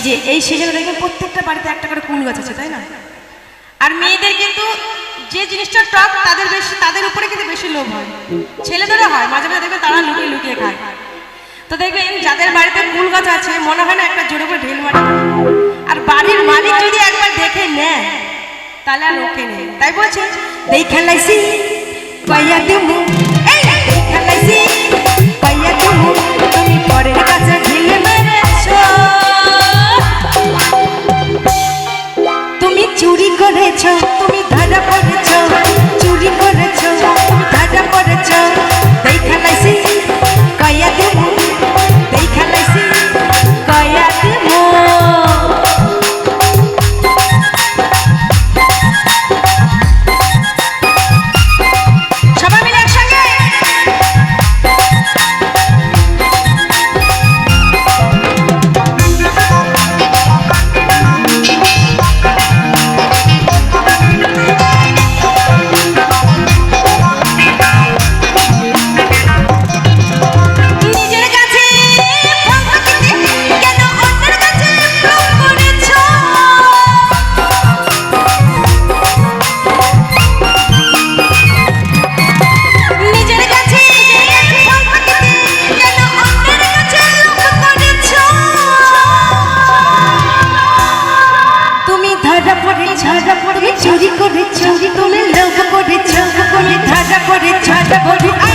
এই যে, এই সিজনে দেখবেন প্রত্যেকটা বাড়িতে একটা করে কুল গাছ আছে, তাই না? আর মেয়েদের কিন্তু যে জিনিসটা টক, তাদের বেশি, তাদের উপরে কিন্তু বেশি লোভ হয়। ছেলেদেরও হয়, মাঝে মাঝে দেখবেন তারা লুকিয়ে লুকিয়ে খায়। তো দেখবেন, যাদের বাড়িতে কুল গাছ আছে, মনে হয় না একটা জোরে করে ঢেল মারে। আর বাড়ির মালিক যদি একবার দেখে নেয়, তাহলে আর ওকে নেই। তাই বলছে দেখা লাইছি পাইয়া দেবো ধরা চুরি করে চুরি করে লোভ করে চোখ করে ধারা করে ছাড়া পড়ে